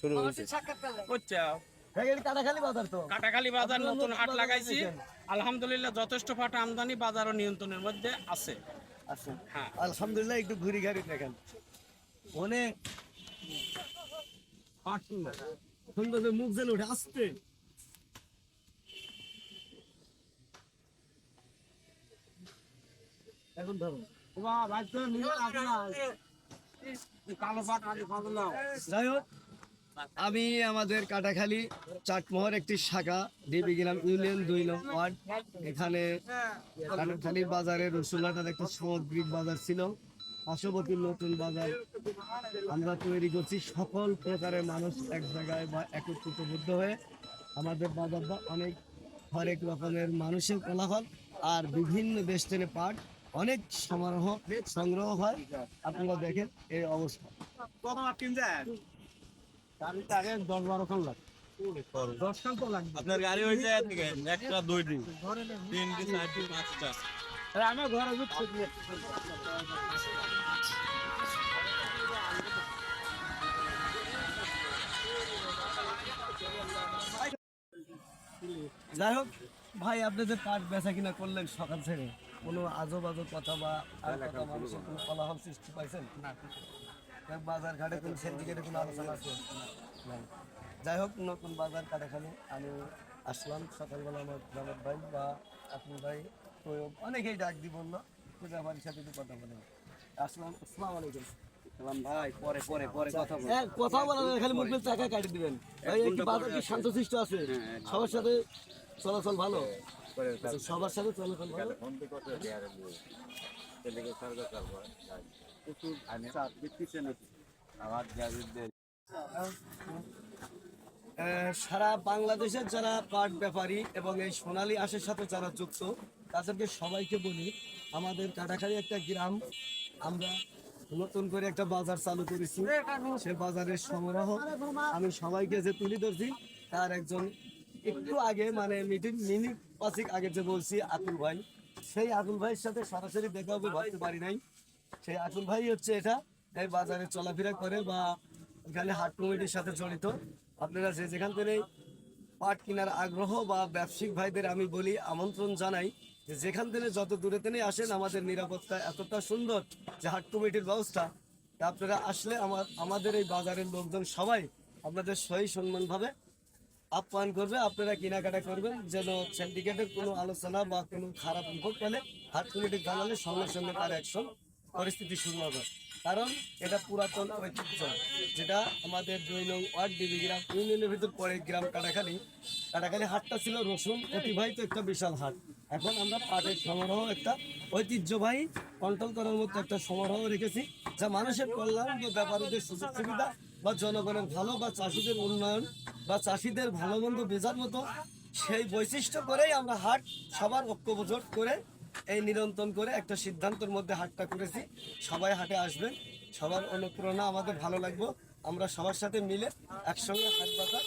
শুরু হয়েছে। হচ্ছে কাটাখালি বাজার তো। কাটাখালী বাজার নতুন নতুন হাট লাগাইছি। আলহামদুলিল্লাহ যথেষ্ট ফাটা আমদানি বাজার ও নিয়ন্ত্রণের মধ্যে আছে। হ্যাঁ। আলহামদুলিল্লাহ একটু ঘুরি ঘাড়ি দেখেন। অনেক সুন্দর মুখ যেন উঠে আসতে এখন ধরো। যাই হোক আমি আমাদের কাটাখালী চাটমোহর একটি শাখা ডিবি গ্রাম ইউনিয়ন দুই নং ওয়ার্ড। এখানে কাটাখালী বাজারে রসুনহাটার একটা সামগ্রিক বাজার ছিল। পার্শ্ববর্তীর নতুন বাজার আমরা তৈরি করছি। সকল প্রকারের মানুষ এক জায়গায় বা একত্রিতবদ্ধ হয়ে আমাদের বাজারটা অনেক হরেক রকমের মানুষের কোলাহল আর বিভিন্ন দেশ থেকে পাট অনেক সমারোহ, সংগ্রহ হয়। আপনারা দেখেন এই অবস্থা। দশ বারো খান লাগে দশ খান তো লাগবে। আপনার গাড়ি হয়েছে একটা দুইটি তিনটি চারটি পাঁচটা। আমার ঘরে যাই হোক ভাই আপনি যে পাট বেচা কিনা করলেন সকাল থেকে কোনো আজব আজব কথা বা আর কথা মানুষের কোনো কোলাহল সৃষ্টি পাইছেন? না বাজার ঘাটে কোনো সিন্ডিকেটে কোনো আলোচনা আছে। যাই হোক নতুন বাজার কাটাখালি আমি আসলাম। সকালবেলা আমার গ্রামের ভাই বা আপনি ভাই তো অনেকেই ডাক দি বলল তো ব্যাপারীর সাথে একটু কথা বলে আসলাম আসসালামু আলাইকুম। ভাই পরে পরে পরে কথা বল হ্যাঁ, কথা বলা খালি মুখে টাকা কাটি দিবেন। ভাই এই কি বাজার কি শান্তশিষ্ট আছে? সবার সাথে চলাচল ভালো? সবার সাথে চলাচল ভালো? সারা বাংলাদেশের যারা পাট ব্যাপারী এবং এই সোনালী আঁশের সাথে যারা যুক্ত, তাদেরকে সবাইকে বলি, আমাদের কাটাখালী একটা গ্রাম, আমরা নতুন করে একটা বাজার চালু করেছি। সে বাজারের সমারোহ আমি সবাইকে যে তুলে ধরছি, তার একজন একটু আগে মানে মিটিং মিনিট পাঁচিক আগে যে বলছি আকুল ভাই। সেই আকুল ভাইয়ের সাথে সরাসরি দেখা হবে, ভাবতে পারি নাই। সেই আকুল ভাই হচ্ছে এটা। এই বাজারে চলাফেরা করে বা এখানে হাট কমিটির সাথে জড়িত। আপনারা যে যেখান থেকে পাট কেনার আগ্রহ বা ব্যবসায়িক ভাইদের আমি বলি, আমন্ত্রণ জানাই যে যেখান থেকে যত দূরে থেকে আসেন, আমাদের নিরাপত্তা এতটা সুন্দর যে হাট কমিটির ব্যবস্থা। আপনারা আসলে আমার, আমাদের এই বাজারের লোকজন সবাই আপনাদের সহি সম্মানভাবে আপ্যায়ন করবে, আপনারা কেনাকাটা করবেন, যেন সিন্ডিকেটের কোনো আলোচনা বা কোনো খারাপ রিপোর্ট পেলে হাট কমিটি জানালে সঙ্গে সঙ্গে তার অ্যাকশন পরিস্থিতি শুরু হবে। কারণ এটা পুরাতন ঐতিহ্য, যেটা আমাদের দুই নং ওয়ার্ড ডিবি গ্রাম ইউনিয়নের ভিতর পড়ে গ্রাম কাটাখালী। কাটাখালী হাটটা ছিল রসুন অতিবাহিত একটা বিশাল হাট। এখন আমরা পাটের সমারোহ একটা ঐতিহ্যবাহী কন্ট্রোল করার মতো একটা সমারোহ রেখেছি, যা মানুষের কল্যাণ বা ব্যাপারীদের সুযোগ সুবিধা বা জনগণের ভালো বা চাষিদের উন্নয়ন বা চাষিদের ভালো মন্দ বেজার মতো সেই বৈশিষ্ট্য করেই আমরা হাট সবার ঐক্যবোধ করে এই নিরন্তন করে একটা সিদ্ধান্তের মধ্যে হাটটা করেছি। সবাই হাটে আসবেন। সবার অনুপ্রেরণা আমাদের ভালো লাগবে। আমরা সবার সাথে মিলে একসঙ্গে হাট বাজার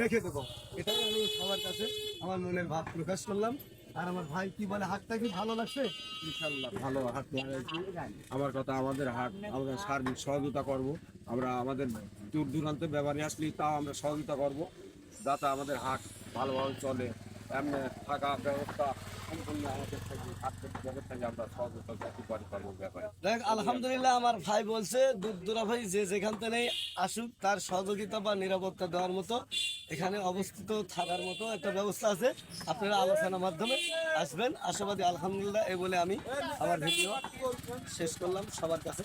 রেখে দেবো। এটাই আমি সবার কাছে আমার মনের ভাব প্রকাশ করলাম। আর আমার ভাই কি বলে হাটটা কি ভালো লাগছে? ভালো হাট আমার কথা আমাদের হাট আমরা সার্বিক সহযোগিতা করব। আমরা আমাদের দূর দূরান্ত ব্যাপারে আসলে তাও আমরা সহযোগিতা করব। যাতে আমাদের হাট ভালোভাবে চলে। এমনি থাকা ব্যবস্থা সম্পূর্ণ আমাদের থেকে হাট থেকে থেকে আমরা সহযোগিতা করতে পারি পারব ব্যাপারে। দেখ আলহামদুলিল্লাহ আমার ভাই বলছে দূর দূরা ভাই যে যেখান থেকে আসুক তার সহযোগিতা বা নিরাপত্তা দেওয়ার মতো এখানে অবস্থিত থাকার মতো একটা ব্যবস্থা আছে। আপনারা আলোচনার মাধ্যমে আসবেন। আশাবাদী আলহামদুলিল্লাহ এই বলে আমি আমার ভিডিও শেষ করলাম। সবার কাছে